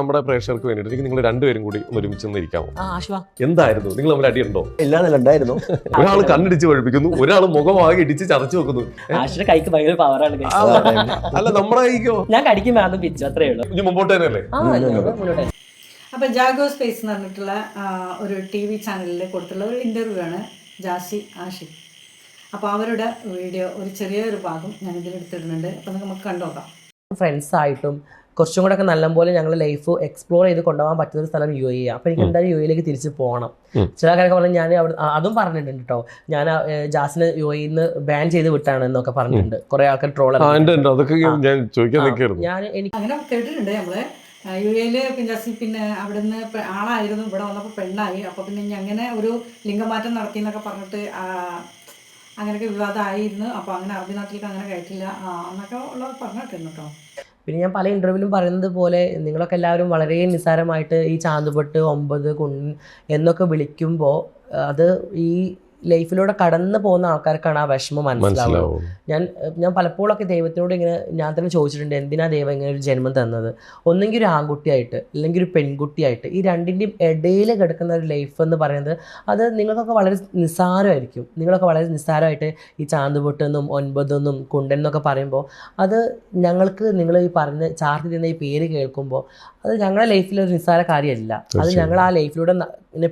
നമ്മുടെ പ്രേക്ഷകർക്ക് വേണ്ടിയിട്ട്. നിങ്ങൾ രണ്ടുപേരും കൂടി ഒരുമിച്ച് ഇരിക്കാമോ? ആ ആശ്വാ. എന്തായിരുന്നു? നിങ്ങൾ തമ്മിൽ അടിയുണ്ടോ? എല്ലാം ഉണ്ടായിരുന്നു. ഒരാൾ കണ്ണിടിച്ച് പഴിപ്പിക്കുന്നു ഒരാൾ മുഖമാകെ ഇടിച്ച് ചതച്ചു വെക്കുന്നു. കൈക്ക് ഭയങ്കര പവറാണ് അല്ല നമ്മുടെ കൈക്കോ? ഞാൻ കടിക്കും വേണം പിച്ചു അത്രേ ഉള്ളൂ. ഇനി മുമ്പോട്ട് തന്നെയല്ലേ? അപ്പൊ ജാഗോ സ്പേസ് എന്ന് പറഞ്ഞിട്ടുള്ള ഒരു ടി വി ചാനലിൽ കൊടുത്തുള്ള ഒരു ഇന്റർവ്യൂ ആണ് ജാസി ആഷി അപ്പോൾ അവരുടെ വീഡിയോ ഒരു ചെറിയൊരു ഭാഗം ഞാൻ ഇതിൽ എടുത്തിടുന്നുണ്ട് അപ്പോൾ നമുക്ക് കണ്ടോക്കാം. ഫ്രണ്ട്സ് ആയിട്ടും കുറച്ചും കൂടെ ഒക്കെ നല്ലപോലെ ഞങ്ങൾ ലൈഫ് എക്സ്പ്ലോർ ചെയ്ത് കൊണ്ടുപോകാൻ പറ്റുന്ന ഒരു സ്ഥലം യു എ അപ്പോൾ എനിക്ക് എന്തായാലും യു എയിലേക്ക് തിരിച്ച് പോകണം. ചില കാര്യമൊക്കെ പറഞ്ഞാൽ ഞാൻ അവിടെ അതും പറഞ്ഞിട്ടുണ്ട് കേട്ടോ ഞാൻ ജാസിന് യു എയിൽ നിന്ന് ബാൻ ചെയ്ത് വിട്ടാണ് എന്നൊക്കെ പറഞ്ഞിട്ടുണ്ട്. കുറെ ആൾക്കാർ ട്രോൾ അതൊക്കെ ഞാൻ ഞാൻ എനിക്ക് അങ്ങനെ കേട്ടിട്ടുണ്ട് നമ്മൾ. യു എയിൽ പിന്നെ ജാസി പിന്നെ അവിടുന്ന് ആളായിരുന്നു. ഇവിടെ വന്നപ്പോൾ പെണ്ണായി. അപ്പോൾ പിന്നെ ഞാൻ അങ്ങനെ ഒരു ലിംഗമാറ്റം നടത്തി എന്നൊക്കെ പറഞ്ഞിട്ട് അങ്ങനെയൊക്കെ വിവാദമായിരുന്നു അപ്പോൾ അങ്ങനെ അറബി നാട്ടിലേക്ക് അങ്ങനെ കയറ്റില്ല. എന്നൊക്കെ ഉള്ളത് പറഞ്ഞിട്ടുണ്ട് കേട്ടോ പിന്നെ ഞാൻ പല ഇന്റർവ്യൂവിലും പറയുന്നത് പോലെ നിങ്ങളൊക്കെ എല്ലാവരും വളരെ നിസ്സാരമായിട്ട് ഈ ചാന്തുപെട്ട് ഒമ്പത് കുൺ എന്നൊക്കെ വിളിക്കുമ്പോൾ അത് ഈ ലൈഫിലൂടെ കടന്നു പോകുന്ന ആൾക്കാർക്കാണ് ആ വിഷമം മനസ്സിലാവുക ഞാൻ ഞാൻ പലപ്പോഴൊക്കെ ദൈവത്തിനോട് ഇങ്ങനെ ഞാൻ തന്നെ ചോദിച്ചിട്ടുണ്ട് എന്തിനാ ദൈവം ഇങ്ങനെ ഒരു ജന്മം തന്നത്? ഒന്നെങ്കിൽ ഒരു ആൺകുട്ടിയായിട്ട് അല്ലെങ്കിൽ ഒരു പെൺകുട്ടിയായിട്ട് ഈ രണ്ടിന്റെയും ഇടയിൽ കിടക്കുന്ന ഒരു ലൈഫ് എന്ന് പറയുന്നത് അത് നിങ്ങൾക്കൊക്കെ വളരെ നിസ്സാരമായിരിക്കും. നിങ്ങളൊക്കെ വളരെ നിസ്സാരമായിട്ട് ഈ ചാന്തുപൊട്ടെന്നും ഒൻപതെന്നും കുണ്ടെന്നൊക്കെ പറയുമ്പോൾ അത് ഞങ്ങൾക്ക് നിങ്ങൾ ഈ പറഞ്ഞ ചാർത്തി തന്ന ഈ പേര് കേൾക്കുമ്പോൾ അത് ഞങ്ങളുടെ ലൈഫിലൊരു ഒരു നിസ്സാര കാര്യമല്ല. അത്. ഞങ്ങൾ ആ ലൈഫിലൂടെ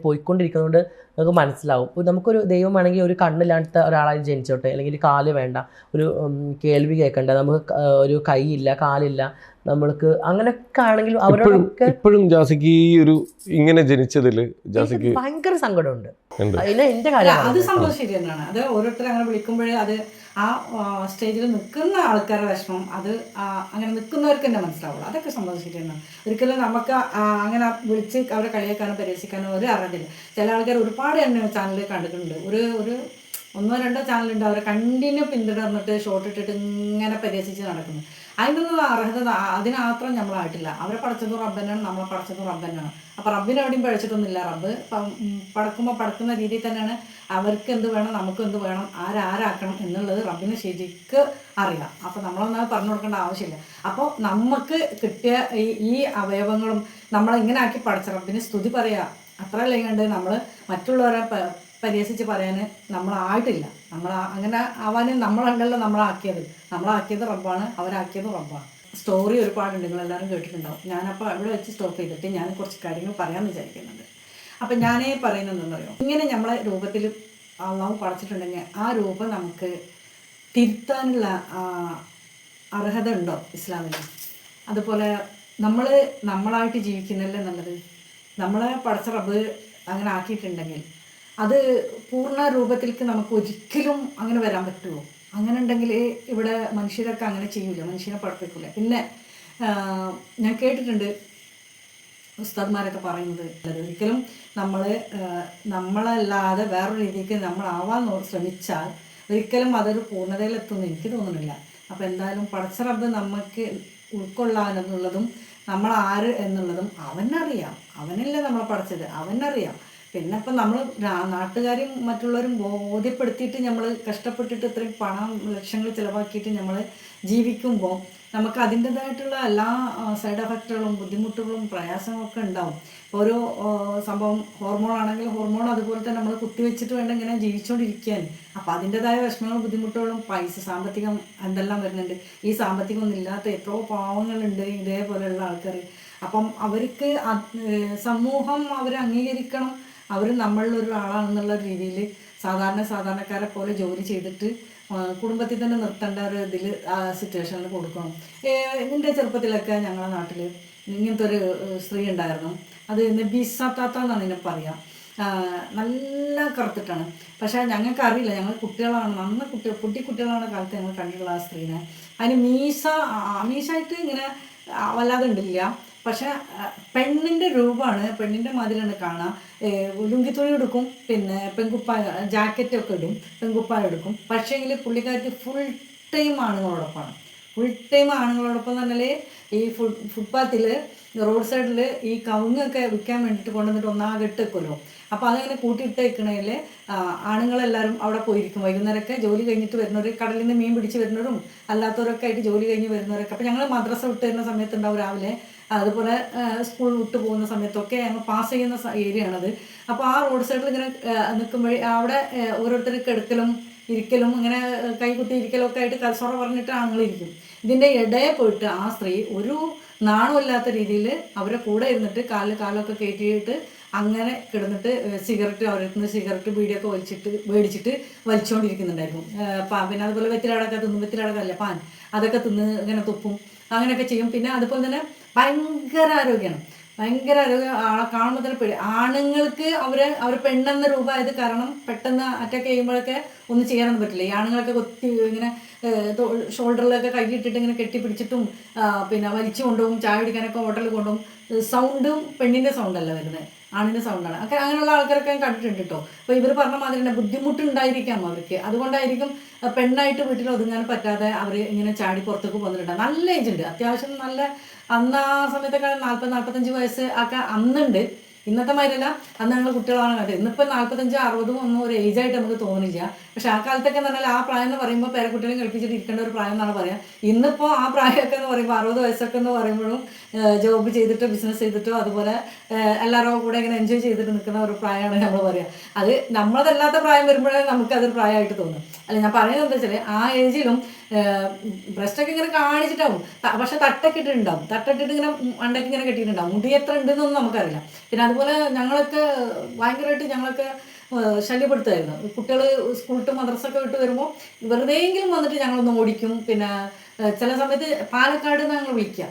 പോയിക്കൊണ്ടിരിക്കുന്നതുകൊണ്ട് നമുക്ക് മനസ്സിലാവും. ഇപ്പോൾ നമുക്കൊരു ദൈവമാണെങ്കിൽ വേണമെങ്കിൽ ഒരു കണ്ണില്ലാത്ത ഒരാളായി ജനിച്ചോട്ടെ അല്ലെങ്കിൽ ഒരു കാൽ വേണ്ട ഒരു കേൾവി കേൾക്കണ്ട നമുക്ക് ക- ഒരു കൈയില്ല കാലില്ല നമ്മൾക്ക് അങ്ങനെയൊക്കെ ആണെങ്കിലും അവരോടൊക്കെ ഇപ്പോഴും ജാസിക്ക് ഈ ഒരു ഇങ്ങനെ ജനിച്ചതിൽ ജാസിക്ക് ഭയങ്കര സങ്കടമുണ്ട്. അതിന് എന്റെ കാര്യം അത് സംഭവം ശരി തന്നെയാണ് അത് ഓരോരുത്തർ അങ്ങനെ വിളിക്കുമ്പോഴേ അത് ആ സ്റ്റേജിൽ നിൽക്കുന്ന ആൾക്കാരുടെ വിഷമം അത് അങ്ങനെ നിൽക്കുന്നവർക്ക് തന്നെ മനസ്സിലാവുള്ളൂ. അതൊക്കെ സന്തോഷിക്കുന്നു ഒരിക്കലും നമുക്ക് അങ്ങനെ വിളിച്ച് അവരെ കളിയാക്കാനോ പരിഹസിക്കാനോ ഒരു അറിഞ്ഞില്ല ചില ആൾക്കാർ ഒരുപാട് എന്നെ ചാനലിൽ കണ്ടിട്ടുണ്ട്. ഒരു ഒരു ഒന്നോ രണ്ടോ ചാനലുണ്ട്. അവരെ കണ്ടിന്യൂ പിന്തുടർന്നിട്ട് ഷോർട്ട് ഇട്ടിട്ട് ഇങ്ങനെ പരിഹസിച്ച് നടക്കുന്നു. അതിനൊന്നും അർഹത അതിനാത്രം നമ്മളായിട്ടില്ല അവരെ പടച്ചതും റബ്ബനാണ് നമ്മളെ പടച്ചതും റബ്ബനാണ് അപ്പം റബ്ബിനെ എവിടെയും പഴിച്ചിട്ടൊന്നുമില്ല റബ്ബ് പടക്കുമ്പോൾ പടക്കുന്ന രീതിയിൽ തന്നെയാണ്. അവർക്ക് എന്ത് വേണം നമുക്ക് എന്ത് വേണം ആരാരാക്കണം എന്നുള്ളത് റബ്ബിന് ശരിക്ക് അറിയാം. അപ്പോൾ നമ്മളൊന്നും പറഞ്ഞു കൊടുക്കേണ്ട ആവശ്യമില്ല. അപ്പോൾ നമുക്ക് കിട്ടിയ ഈ അവയവങ്ങളും നമ്മളിങ്ങനെ ആക്കി പഠിച്ച റബ്ബിന് സ്തുതി പറയാ. അത്രയല്ലേ കണ്ട് നമ്മൾ മറ്റുള്ളവരെ പരിഹസിച്ച് പറയാൻ നമ്മളായിട്ടില്ല. നമ്മൾ അങ്ങനെ ആവാനും നമ്മളല്ലല്ലോ നമ്മളാക്കിയത്. നമ്മളാക്കിയത് റബ്ബാണ് അവരാക്കിയത് റബ്ബാണ്. സ്റ്റോറി ഒരുപാടുണ്ട് നിങ്ങളെല്ലാവരും കേട്ടിട്ടുണ്ടാവും. ഞാനപ്പോൾ അവിടെ വെച്ച് സ്റ്റോപ്പ് ചെയ്തിട്ട് ഞാൻ കുറച്ച് കാര്യങ്ങൾ പറയാമെന്ന് വിചാരിക്കുന്നുണ്ട്. അപ്പം ഞാനേ പറയുന്നത് എന്താണെന്നറിയോ ഇങ്ങനെ നമ്മളെ രൂപത്തിൽ അള്ളാഹു പടച്ചിട്ടുണ്ടെങ്കിൽ ആ രൂപം നമുക്ക് തിരുത്താനുള്ള അർഹത ഉണ്ടോ ഇസ്ലാമിന്? അതുപോലെ നമ്മൾ നമ്മളായിട്ട് ജീവിക്കുന്നതല്ലേ നല്ലത് നമ്മളെ പടച്ച റബ്ബ് അങ്ങനെ ആക്കിയിട്ടുണ്ടെങ്കിൽ അത് പൂർണ രൂപത്തിലേക്ക് നമുക്ക് ഒരിക്കലും അങ്ങനെ വരാൻ പറ്റുമോ? അങ്ങനെ ഉണ്ടെങ്കിൽ ഇവിടെ മനുഷ്യരൊക്കെ അങ്ങനെ ചെയ്യൂല മനുഷ്യനെ പഠിപ്പിക്കില്ല പിന്നെ ഞാൻ കേട്ടിട്ടുണ്ട് ഉസ്താദ്മാരൊക്കെ പറയുന്നത് ഒരിക്കലും നമ്മൾ നമ്മളല്ലാതെ വേറൊരു രീതിക്ക് നമ്മളാവാൻ ശ്രമിച്ചാൽ ഒരിക്കലും അതൊരു പൂർണതയിലെത്തുമെന്ന് എനിക്ക് തോന്നുന്നില്ല. അപ്പോൾ എന്തായാലും പടച്ച റബ്ബ് നമുക്ക് ഉൾക്കൊള്ളാനെന്നുള്ളതും നമ്മൾ ആര് എന്നുള്ളതും അവനറിയാം. അവനല്ലേ നമ്മളെ പഠിച്ചത്. അവനറിയാം. പിന്നെ ഇപ്പം നമ്മൾ നാട്ടുകാരും മറ്റുള്ളവരും ബോധ്യപ്പെടുത്തിയിട്ട് നമ്മൾ കഷ്ടപ്പെട്ടിട്ട് ഇത്രയും പണം ലക്ഷങ്ങൾ ചിലവാക്കിയിട്ട് നമ്മൾ ജീവിക്കുമ്പോൾ നമുക്ക് അതിന്റെതായിട്ടുള്ള എല്ലാ സൈഡ് എഫക്റ്റുകളും ബുദ്ധിമുട്ടുകളും പ്രയാസങ്ങളൊക്കെ ഉണ്ടാവും. ഓരോ സംഭവം ഹോർമോൺ ആണെങ്കിൽ ഹോർമോൺ അതുപോലെ തന്നെ നമ്മൾ കുത്തിവെച്ചിട്ട് വേണ്ട ഇങ്ങനെ ജീവിച്ചുകൊണ്ടിരിക്കാൻ. അപ്പോൾ അതിന്റെതായ വിഷമങ്ങളും ബുദ്ധിമുട്ടുകളും പൈസ സാമ്പത്തികം എന്തെല്ലാം വരുന്നുണ്ട്. ഈ സാമ്പത്തികം ഇല്ലാത്ത എത്രയോ പാവങ്ങളുണ്ട് ഇതേപോലെയുള്ള ആൾക്കാർ. അപ്പം അവർക്ക് സമൂഹം അവരെ അംഗീകരിക്കണം. അവർ നമ്മളിലൊരാളാണെന്നുള്ള രീതിയിൽ സാധാരണ സാധാരണക്കാരെ പോലെ ജോലി ചെയ്തിട്ട് കുടുംബത്തിൽ തന്നെ നിർത്തേണ്ട ഒരു ഇതിൽ ആ സിറ്റുവേഷനിൽ കൊടുക്കണം. എന്റെ ചെറുപ്പത്തിലൊക്കെ ഞങ്ങളുടെ നാട്ടിൽ ഇങ്ങനത്തെ ഒരു സ്ത്രീ ഉണ്ടായിരുന്നു. അത് നബീസാത്താത്ത എന്നാണ് ഇതിനെ പറയാം. നല്ല കറുത്തിട്ടാണ്. പക്ഷേ ഞങ്ങൾക്ക് അറിയില്ല. ഞങ്ങൾ കുട്ടികളാണ്. നന്ന കുട്ടി കുട്ടി കുട്ടികളാണ് കാലത്ത് ഞങ്ങൾ കണ്ടിട്ടുള്ള ആ സ്ത്രീനെ. അതിന് മീശ മീശായിട്ട് ഇങ്ങനെ വല്ലാതെ ഉണ്ടില്ല. പക്ഷെ പെണ്ണിന്റെ രൂപമാണ് പെണ്ണിന്റെ മാതിരിയാണ് കാണാം. ലുങ്കിത്തുണി എടുക്കും പിന്നെ പെൺകുപ്പായ ജാക്കറ്റൊക്കെ ഇടും പെൺകുപ്പായ എടുക്കും. പക്ഷേങ്കിൽ പുള്ളിക്കാർക്ക് ഫുൾ ടൈമാണ് ആണുങ്ങളോടൊപ്പമാണ് ഫുൾ ടൈം ആണുങ്ങളോടൊപ്പം തന്നെ ഈ ഫുഡ് ഫുട്പാത്തിൽ റോഡ് സൈഡിൽ ഈ കവുങ്ങൊക്കെ വിൽക്കാൻ വേണ്ടിയിട്ട് കൊണ്ടുവന്നിട്ട് ഒന്നാകെ ഇട്ടേക്കുമല്ലോ അപ്പോൾ അതങ്ങനെ കൂട്ടിയിട്ടേക്കണേൽ ആണുങ്ങളെല്ലാവരും അവിടെ പോയിരിക്കും. വൈകുന്നേരമൊക്കെ ജോലി കഴിഞ്ഞിട്ട് വരുന്നവർ കടലിൽ നിന്ന് മീൻ പിടിച്ച് വരുന്നവരും അല്ലാത്തവരൊക്കെ ആയിട്ട് ജോലി കഴിഞ്ഞ് വരുന്നവരൊക്കെ. അപ്പോൾ ഞങ്ങൾ മദ്രസ വിട്ട് വരുന്ന സമയത്തുണ്ടാവും രാവിലെ. അതുപോലെ സ്കൂൾ വിട്ട് പോകുന്ന സമയത്തൊക്കെ ഞങ്ങൾ പാസ് ചെയ്യുന്ന ഏരിയ ആണത്. അപ്പോൾ ആ റോഡ് സൈഡിൽ ഇങ്ങനെ നിൽക്കുമ്പോഴേ അവിടെ ഓരോരുത്തർക്ക് കിടക്കലും ഇരിക്കലും ഇങ്ങനെ കൈകുത്തി ഇരിക്കലും ഒക്കെ ആയിട്ട് കസറ പറഞ്ഞിട്ട് ആണുങ്ങളിരിക്കും ഇതിന്റെ ഇടയെ പോയിട്ട് ആ സ്ത്രീ ഒരു നാണമില്ലാത്ത രീതിയിൽ അവരെ കൂടെ ഇരുന്നിട്ട് കാലിൽ കാലൊക്കെ കയറ്റിയിട്ട് അങ്ങനെ കിടന്നിട്ട് സിഗരറ്റ് അവരുടെ നിന്ന് സിഗരറ്റ് ബീഡിയൊക്കെ വലിച്ചിട്ട് മേടിച്ചിട്ട് വലിച്ചുകൊണ്ടിരിക്കുന്നുണ്ടായിരുന്നു പിന്നെ അതുപോലെ വെത്തിലടക്ക തിന്നും വെത്തിലടക്കല്ല പാൻ. അതൊക്കെ തിന്ന് ഇങ്ങനെ തുപ്പും. അങ്ങനെയൊക്കെ ചെയ്യും. പിന്നെ അതുപോലെ തന്നെ ഭയങ്കര ആരോഗ്യമാണ് ഭയങ്കര ഒരു കാണുമ്പോൾ തന്നെ പേടി. ആണുങ്ങൾക്ക് അവരെ അവർ പെണ്ണെന്ന രൂപമായത് കാരണം പെട്ടെന്ന് അറ്റാക്ക് ചെയ്യുമ്പോഴൊക്കെ ഒന്നും ചെയ്യാനൊന്നും പറ്റില്ല. ഈ ആണുങ്ങളൊക്കെ കൊത്തി ഇങ്ങനെ ഷോൾഡറിലൊക്കെ കൈയിട്ടിട്ട് ഇങ്ങനെ കെട്ടിപ്പിടിച്ചിട്ടും പിന്നെ വലിച്ചു കൊണ്ടുപോകും ചായ കുടിക്കാനൊക്കെ ഹോട്ടലിൽ കൊണ്ടുപോകും. സൗണ്ടും പെണ്ണിന്റെ സൗണ്ടല്ല വരുന്നത് ആണിന്റെ സൗണ്ടാണ് ഒക്കെ അങ്ങനെയുള്ള ആൾക്കാരൊക്കെ കണ്ടിട്ടുണ്ട് കേട്ടോ അപ്പോൾ ഇവർ പറഞ്ഞ മാതിരി തന്നെ ബുദ്ധിമുട്ടുണ്ടായിരിക്കാം അവർക്ക്. അതുകൊണ്ടായിരിക്കും പെണ്ണായിട്ട് വീട്ടിൽ ഒതുങ്ങാൻ പറ്റാതെ അവർ ഇങ്ങനെ ചാടി പുറത്തേക്ക് പോകുന്നുണ്ട്. നല്ല ഏജ് ഉണ്ട്. അത്യാവശ്യം നല്ല അന്ന് ആ സമയത്തൊക്കെ നാൽപ്പത് നാൽപ്പത്തഞ്ച് വയസ്സ് ഒക്കെ അന്നുണ്ട്. ഇന്നത്തെ മാതിരിയല്ല. അന്ന് ഞങ്ങൾ കുട്ടികളാണ് കണ്ടത്. ഇന്നിപ്പോൾ നാൽപ്പത്തഞ്ച് അറുപതും ഒന്നും ഒരു ഏജായിട്ട് നമുക്ക് തോന്നില്ല. പക്ഷെ ആ കാലത്തൊക്കെ എന്ന് പറഞ്ഞാൽ ആ പ്രായം എന്ന് പറയുമ്പോൾ പേരക്കുട്ടികളെ കളിപ്പിച്ചിട്ട് ഇരിക്കേണ്ട ഒരു പ്രായം എന്നാണ് പറയാം. ഇന്നിപ്പോൾ ആ പ്രായമൊക്കെ എന്ന് പറയുമ്പോൾ അറുപത് വയസ്സൊക്കെ എന്ന് പറയുമ്പോഴും ജോബ് ചെയ്തിട്ടോ ബിസിനസ് ചെയ്തിട്ടോ അതുപോലെ എല്ലാവരും കൂടെ ഇങ്ങനെ എൻജോയ് ചെയ്തിട്ട് നിൽക്കുന്ന ഒരു പ്രായമാണ് നമ്മൾ പറയുക അത് നമ്മളതല്ലാത്ത പ്രായം വരുമ്പോഴേ നമുക്കതൊരു പ്രായമായിട്ട് തോന്നും. അല്ല ഞാൻ പറയുന്നത് എന്താ വെച്ചാൽ ആ ഏജിലും ബ്രസ്റ്റൊക്കെ ഇങ്ങനെ കാണിച്ചിട്ടാവും. പക്ഷെ തട്ടൊക്കെ ഇട്ടിട്ടുണ്ടാവും. തട്ടിട്ടിട്ട് ഇങ്ങനെ മണ്ടയ്ക്ക് ഇങ്ങനെ കെട്ടിയിട്ടുണ്ടാവും. മുടി എത്ര ഉണ്ടെന്നൊന്നും നമുക്കറിയില്ല. പിന്നെ അതുപോലെ ഞങ്ങളൊക്കെ ഭയങ്കരമായിട്ട് ഞങ്ങളൊക്കെ ശല്യപ്പെടുത്തുമായിരുന്നു. കുട്ടികൾ സ്കൂൾ ടു മദ്രസൊക്കെ വിട്ട് വരുമ്പോൾ വെറുതെയെങ്കിലും വന്നിട്ട് ഞങ്ങളൊന്ന് ഓടിക്കും. പിന്നെ ചില സമയത്ത് പാലക്കാട് നിന്ന് ഞങ്ങൾ വിളിക്കുക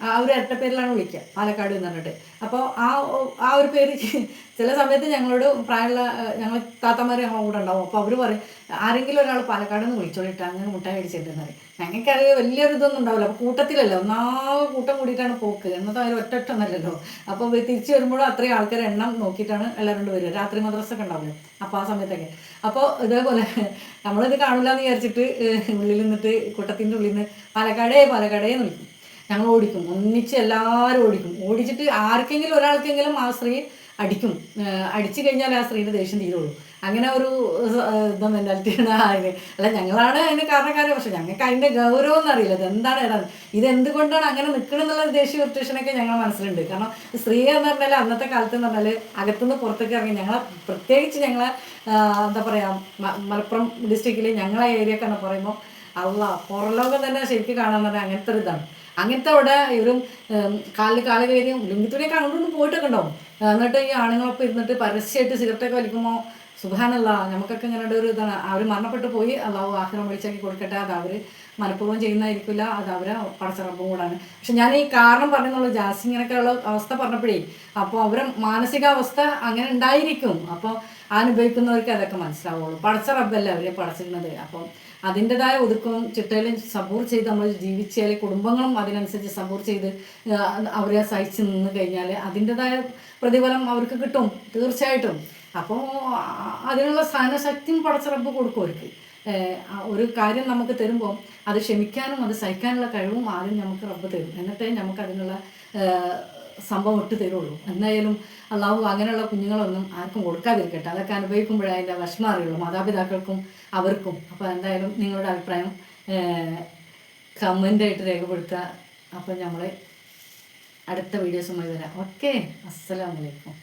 ആ ഒരു ഇരട്ട പേരിലാണ് വിളിക്കുക പാലക്കാട് എന്ന് പറഞ്ഞിട്ട്. അപ്പോൾ ആ ആ ഒരു പേര് ചില സമയത്ത് ഞങ്ങളോട് പ്രായമുള്ള ഞങ്ങൾ താത്തമാർ ഞങ്ങളുടെ കൂടെ ഉണ്ടാവും. അപ്പോൾ അവർ പറയും ആരെങ്കിലും ഒരാൾ പാലക്കാട് നിന്ന് വിളിച്ചോളിട്ട് അങ്ങനെ മുട്ടായി അടിച്ചിട്ടുണ്ടെന്ന് പറയും. അത് വലിയൊരു ഇതൊന്നും ഉണ്ടാവില്ല. അപ്പോൾ കൂട്ടത്തിലല്ല ഒന്നാമത് കൂട്ടം കൂടിയിട്ടാണ് പോക്ക്. എന്നത് അവർ ഒറ്റ ഒന്നല്ലല്ലോ അപ്പോൾ തിരിച്ചു വരുമ്പോഴും അത്രയും ആൾക്കാർ എണ്ണം നോക്കിയിട്ടാണ് എല്ലാവരും വരിക. രാത്രി മദ്രസൊക്കെ ഉണ്ടാവില്ലേ? അപ്പോൾ ആ സമയത്തൊക്കെ. അപ്പോൾ ഇതേപോലെ നമ്മളിത് കാണില്ല എന്ന് വിചാരിച്ചിട്ട് ഉള്ളിൽ നിന്നിട്ട് കൂട്ടത്തിന്റെ ഉള്ളിൽ നിന്ന് പാലക്കാടേ പാലക്കാടേ എന്ന് വിളിക്കും. ഞങ്ങൾ ഓടിക്കും. ഒന്നിച്ച് എല്ലാവരും ഓടിക്കും. ഓടിച്ചിട്ട് ആർക്കെങ്കിലും ഒരാൾക്കെങ്കിലും ആ സ്ത്രീ അടിക്കും. അടിച്ചു കഴിഞ്ഞാൽ ആ സ്ത്രീയുടെ ദേഷ്യം തീരുള്ളൂ. അങ്ങനെ ഒരു ഇത് മെന്റാലിറ്റിയാണ് അതിന് അല്ല ഞങ്ങളാണ് അതിന് കാരണക്കാരെ. പക്ഷെ ഞങ്ങൾക്ക് അതിന്റെ ഗൗരവം എന്നറിയില്ല എന്താണ് ഏതാണ്? ഇത് എന്തുകൊണ്ടാണ് അങ്ങനെ നിൽക്കണമെന്നുള്ള ദേശീയ ഇറിറ്റേഷനൊക്കെ ഞങ്ങൾ മനസ്സിലുണ്ട്. കാരണം സ്ത്രീ എന്ന് പറഞ്ഞാൽ അന്നത്തെ കാലത്ത് എന്ന് പറഞ്ഞാൽ അകത്തുനിന്ന് പുറത്തേക്ക് ഇറങ്ങി ഞങ്ങളെ പ്രത്യേകിച്ച് ഞങ്ങളെ എന്താ പറയുക മലപ്പുറം ഡിസ്ട്രിക്റ്റിൽ ഞങ്ങളെ ഏരിയ ഒക്കെ പറയുമ്പോൾ അല്ല പുറലോകം തന്നെ ശരിക്കും കാണാൻ പറഞ്ഞാൽ അങ്ങനത്തെ ഒരു ഇതാണ്. അങ്ങനത്തെ അവിടെ ഇവരും കാലിൽ കാൽ കയറിയും ലുങ്കിത്തുണിയൊക്കെ അങ്ങോട്ടൊന്നും പോയിട്ടൊക്കെ ഉണ്ടാവും. എന്നിട്ട് ഈ ആണുങ്ങളൊക്കെ ഇരുന്നിട്ട് പരസ്യമായിട്ട് സിഗരറ്റൊക്കെ വലിക്കുമ്പോൾ സുഖാനല്ല നമുക്കൊക്കെ ഇങ്ങനെ ഒരു ഇതാണ്. അവർ മരണപ്പെട്ടു പോയി അള്ളാഹു ആഹാരം വിളിച്ചാക്കി കൊടുക്കട്ടെ അത് അവർ മനഃപൂർവം ചെയ്യുന്നതായിരിക്കില്ല അത് അവരെ പടച്ചിറപ്പും കൂടാണ് പക്ഷെ ഞാൻ ഈ കാരണം പറഞ്ഞെന്നുള്ളൂ ജാസി ഇങ്ങനെയൊക്കെയുള്ള അവസ്ഥ പറഞ്ഞപ്പോഴേ അപ്പോൾ അവരെ മാനസികാവസ്ഥ അങ്ങനെ ഉണ്ടായിരിക്കും. അപ്പോൾ അനുഭവിക്കുന്നവർക്ക് അതൊക്കെ മനസ്സിലാവുള്ളൂ. പടച്ച അവർ അവരെ പടച്ചിരുന്നത് അപ്പം അതിന്റെതായ ഒതുക്കവും ചിട്ടയിലും സപ്പോർട്ട് ചെയ്ത് നമ്മൾ ജീവിച്ചാൽ കുടുംബങ്ങളും അതിനനുസരിച്ച് സപ്പോർട്ട് ചെയ്ത് അവരെ സഹിച്ച് നിന്ന് കഴിഞ്ഞാൽ അതിന്റെതായ പ്രതിഫലം അവർക്ക് കിട്ടും തീർച്ചയായിട്ടും. അപ്പോൾ അതിനുള്ള സഹനശക്തിയും പടച്ചിറപ്പ് കൊടുക്കും അവർക്ക്. ഒരു കാര്യം നമുക്ക് തരുമ്പോൾ അത് ക്ഷമിക്കാനും അത് സഹിക്കാനുള്ള കഴിവും ആദ്യം നമുക്ക് റബ്ബ് തരും. എന്നിട്ടേ നമുക്ക് അതിനുള്ള സംഭവം ഇട്ട് തരുള്ളൂ. എന്തായാലും അള്ളാഹു അങ്ങനെയുള്ള കുഞ്ഞുങ്ങളൊന്നും ആർക്കും കൊടുക്കാതിരിക്കട്ടെ. അതൊക്കെ അനുഭവിക്കുമ്പോഴേ അതിന്റെ വിഷമം അറിയുള്ളൂ. മാതാപിതാക്കൾക്കും അവർക്കും. അപ്പോൾ എന്തായാലും നിങ്ങളുടെ അഭിപ്രായം കമന്റായിട്ട് രേഖപ്പെടുത്തുക. അപ്പോൾ നമ്മൾ അടുത്ത വീഡിയോസുമായി വരാം. ഓക്കെ അസ്സലാമലൈക്കും